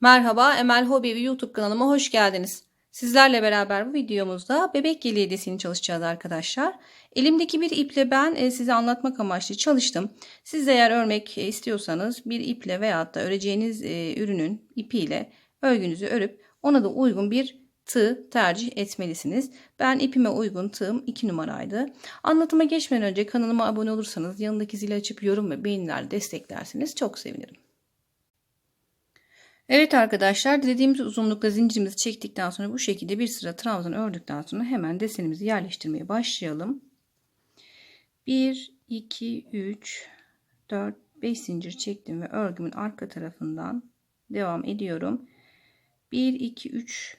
Merhaba Emel Hobi YouTube kanalıma hoş geldiniz. Sizlerle beraber bu videomuzda bebek yeleği deseni çalışacağız arkadaşlar. Elimdeki bir iple ben e, size anlatmak amaçlı çalıştım. Siz de eğer örmek e, istiyorsanız bir iple veyahut da öreceğiniz e, ürünün ipiyle örgünüzü örüp ona da uygun bir tığ tercih etmelisiniz. Ben ipime uygun tığım 2 numaraydı. Anlatıma geçmeden önce kanalıma abone olursanız yanındaki zili açıp yorum ve beğeniler desteklerseniz çok sevinirim. Evet arkadaşlar dediğimiz uzunlukta zincirimizi çektikten sonra bu şekilde bir sıra trabzan ördükten sonra hemen desenimizi yerleştirmeye başlayalım. 1 2 3 4 5 zincir çektim ve örgümün arka tarafından devam ediyorum. 1 2 3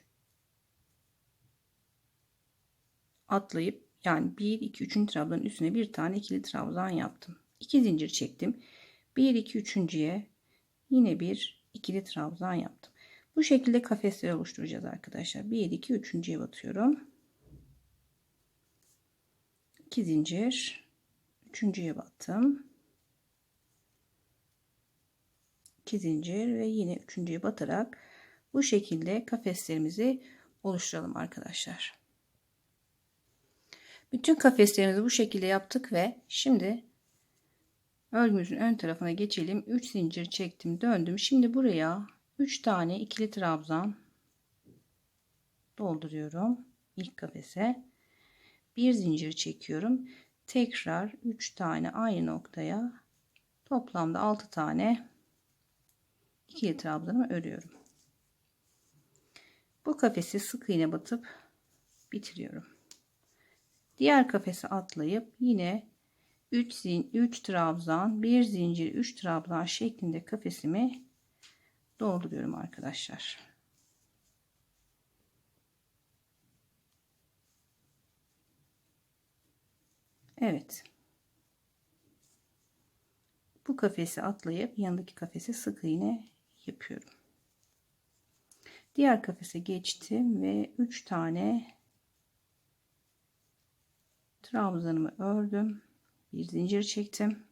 atlayıp yani 1 2 3. trabzanın üstüne bir tane ikili trabzan yaptım. 2 zincir çektim. 1 2 3.'ye yine bir ikili trabzan yaptım. Bu şekilde kafesler oluşturacağız arkadaşlar. 1 2 3.'ye batıyorum. 2 zincir 3.'ye battım. 2 zincir ve yine 3.'ye batarak bu şekilde kafeslerimizi oluşturalım arkadaşlar. Bütün kafeslerimizi bu şekilde yaptık ve şimdi örgümüzün ön tarafına geçelim. 3 zincir çektim, döndüm. Şimdi buraya 3 tane ikili trabzan dolduruyorum. ilk kafese. Bir zincir çekiyorum. Tekrar 3 tane aynı noktaya toplamda 6 tane ikili trabzanımı örüyorum. Bu kafesi sık iğne batıp bitiriyorum. Diğer kafese atlayıp yine 3 zin 3 trabzan, 1 zincir, 3 trabzan şeklinde kafesimi dolduruyorum arkadaşlar. Evet. Bu kafesi atlayıp yanındaki kafese sık iğne yapıyorum. Diğer kafese geçtim ve 3 tane trabzanımı ördüm. Bir zincir çektim.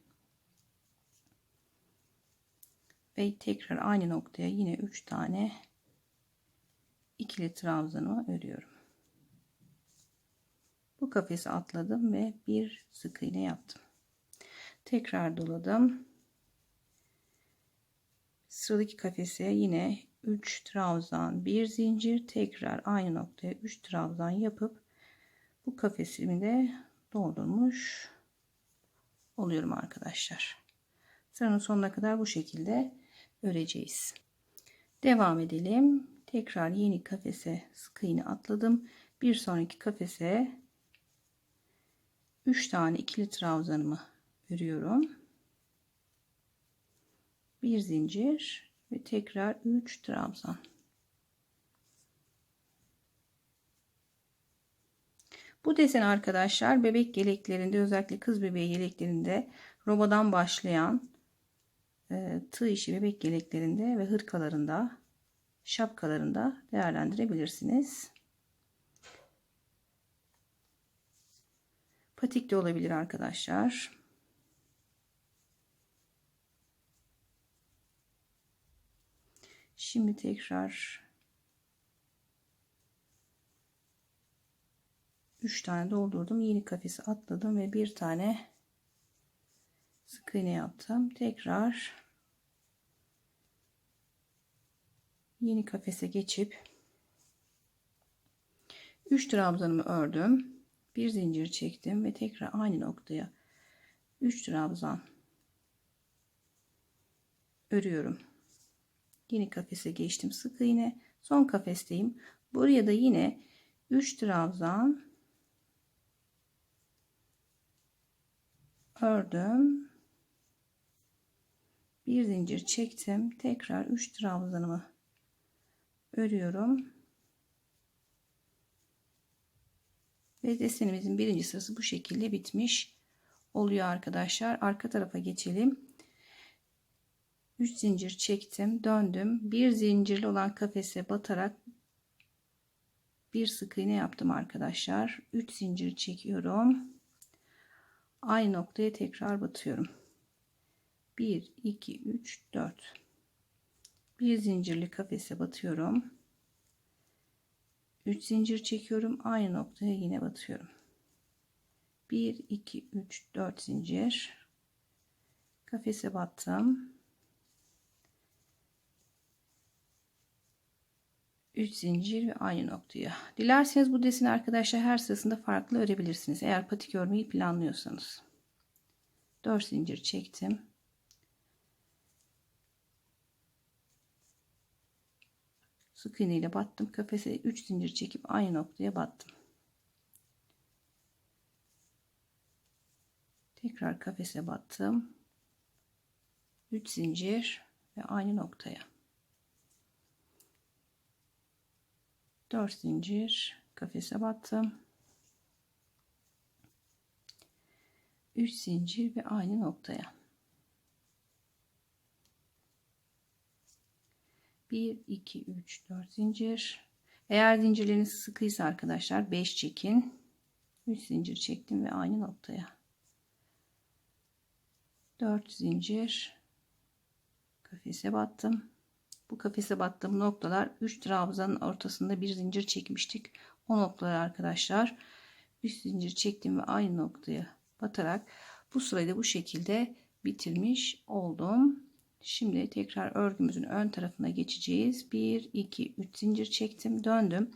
Ve tekrar aynı noktaya yine 3 tane ikili trabzanımı örüyorum. Bu kafesi atladım ve bir sık iğne yaptım. Tekrar doladım. Sıradaki kafese yine 3 trabzan, bir zincir, tekrar aynı noktaya 3 trabzan yapıp bu kafesimi de doldurmuş oluyorum arkadaşlar. Sıranın sonuna kadar bu şekilde öreceğiz. Devam edelim. Tekrar yeni kafese sık iğne atladım. Bir sonraki kafese 3 tane ikili trabzanımı örüyorum. Bir zincir ve tekrar 3 trabzan. Bu desen arkadaşlar bebek yeleklerinde özellikle kız bebeği yeleklerinde robadan başlayan e, tığ işi bebek yeleklerinde ve hırkalarında şapkalarında değerlendirebilirsiniz. Patik de olabilir arkadaşlar. Şimdi tekrar 3 tane doldurdum. Yeni kafesi atladım ve bir tane sık iğne yaptım. Tekrar yeni kafese geçip 3 trabzanımı ördüm. Bir zincir çektim ve tekrar aynı noktaya 3 trabzan örüyorum. Yeni kafese geçtim. Sık iğne. Son kafesteyim. Buraya da yine 3 trabzan ördüm. Bir zincir çektim. Tekrar 3 trabzanımı örüyorum. Ve desenimizin birinci sırası bu şekilde bitmiş oluyor arkadaşlar. Arka tarafa geçelim. 3 zincir çektim, döndüm. Bir zincirli olan kafese batarak bir sık iğne yaptım arkadaşlar. 3 zincir çekiyorum aynı noktaya tekrar batıyorum. 1 2 3 4 Bir zincirli kafese batıyorum. 3 zincir çekiyorum. Aynı noktaya yine batıyorum. 1 2 3 4 zincir. Kafese battım. 3 zincir ve aynı noktaya. Dilerseniz bu deseni arkadaşlar her sırasında farklı örebilirsiniz. Eğer patik örmeyi planlıyorsanız. 4 zincir çektim. Sık iğne ile battım. Kafese 3 zincir çekip aynı noktaya battım. Tekrar kafese battım. 3 zincir ve aynı noktaya. 4 zincir kafese battım. 3 zincir ve aynı noktaya. 1 2 3 4 zincir. Eğer zincirleriniz sıkıysa arkadaşlar 5 çekin. 3 zincir çektim ve aynı noktaya. 4 zincir kafese battım. Bu kafese battığım noktalar 3 trabzanın ortasında bir zincir çekmiştik. O noktalar arkadaşlar 3 zincir çektim ve aynı noktaya batarak bu sırayı da bu şekilde bitirmiş oldum. Şimdi tekrar örgümüzün ön tarafına geçeceğiz. 1 2 3 zincir çektim, döndüm.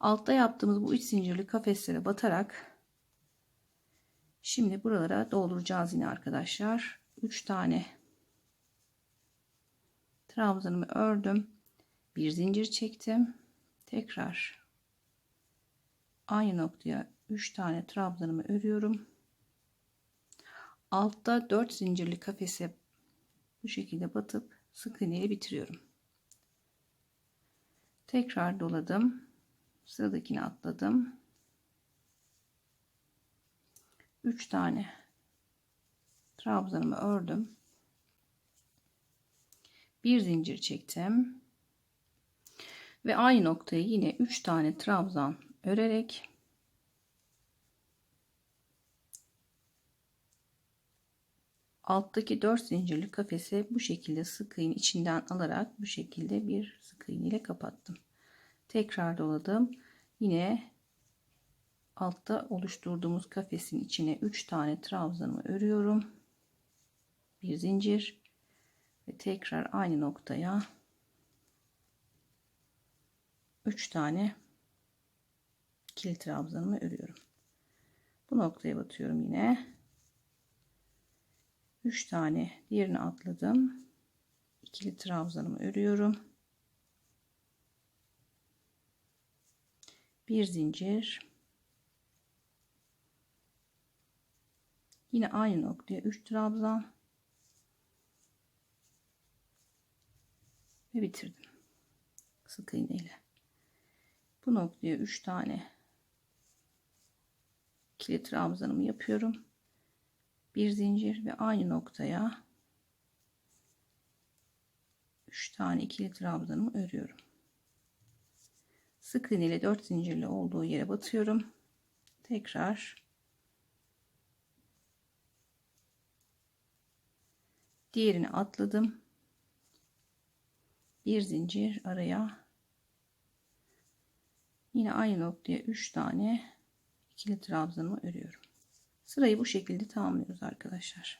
Altta yaptığımız bu 3 zincirli kafeslere batarak şimdi buralara dolduracağız yine arkadaşlar. 3 tane trabzanımı ördüm. Bir zincir çektim. Tekrar aynı noktaya 3 tane trabzanımı örüyorum. Altta 4 zincirli kafese bu şekilde batıp sık iğneyle bitiriyorum. Tekrar doladım. Sıradakini atladım. 3 tane trabzanımı ördüm. Bir zincir çektim. Ve aynı noktayı yine 3 tane trabzan örerek alttaki 4 zincirli kafese bu şekilde sık iğne içinden alarak bu şekilde bir sık iğne ile kapattım. Tekrar doladım. Yine altta oluşturduğumuz kafesin içine 3 tane trabzanımı örüyorum. Bir zincir ve tekrar aynı noktaya 3 tane ikili trabzanımı örüyorum. Bu noktaya batıyorum yine. 3 tane diğerini atladım. İkili trabzanımı örüyorum. Bir zincir. Yine aynı noktaya 3 trabzan. Ve bitirdim. Sık iğne ile. Bu noktaya 3 tane ikili trabzanımı yapıyorum bir zincir ve aynı noktaya 3 tane ikili trabzanımı örüyorum. Sık iğne ile 4 zincirli olduğu yere batıyorum. Tekrar diğerini atladım. Bir zincir araya yine aynı noktaya 3 tane ikili trabzanımı örüyorum. Sırayı bu şekilde tamamlıyoruz arkadaşlar.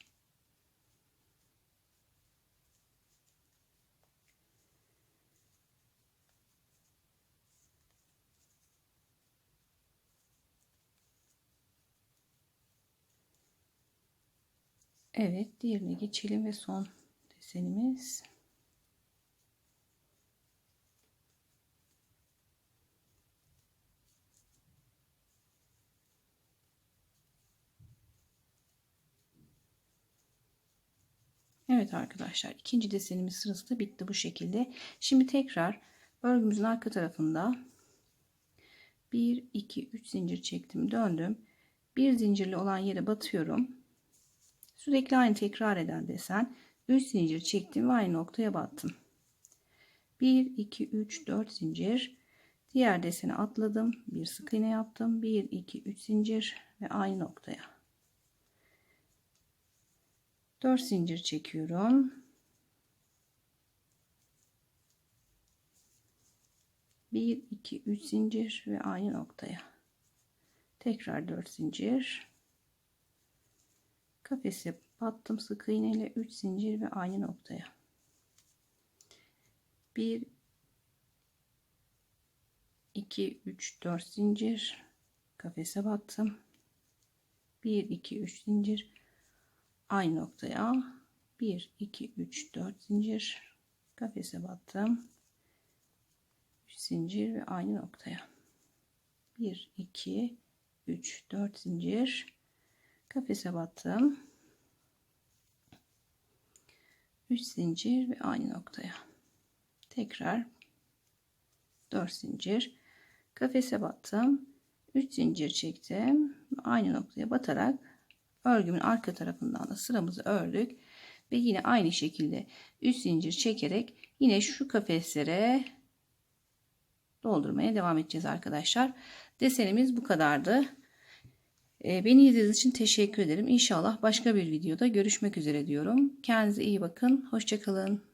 Evet diğerine geçelim ve son desenimiz Evet arkadaşlar ikinci desenimiz sırası da bitti bu şekilde. Şimdi tekrar örgümüzün arka tarafında 1 2 3 zincir çektim döndüm. Bir zincirli olan yere batıyorum. Sürekli aynı tekrar eden desen 3 zincir çektim ve aynı noktaya battım. 1 2 3 4 zincir diğer deseni atladım. Bir sık iğne yaptım. 1 2 3 zincir ve aynı noktaya 4 zincir çekiyorum. 1 2 3 zincir ve aynı noktaya. Tekrar 4 zincir. Kafese battım sık iğne ile 3 zincir ve aynı noktaya. 1 2 3 4 zincir. Kafese battım. 1 2 3 zincir aynı noktaya. 1 2 3 4 zincir. Kafese battım. 3 zincir ve aynı noktaya. 1 2 3 4 zincir. Kafese battım. 3 zincir ve aynı noktaya. Tekrar 4 zincir. Kafese battım. 3 zincir çektim. Aynı noktaya batarak örgümün arka tarafından da sıramızı ördük ve yine aynı şekilde 3 zincir çekerek yine şu kafeslere doldurmaya devam edeceğiz arkadaşlar. Desenimiz bu kadardı. Ee, Beni izlediğiniz için teşekkür ederim. İnşallah başka bir videoda görüşmek üzere diyorum. Kendinize iyi bakın. Hoşçakalın.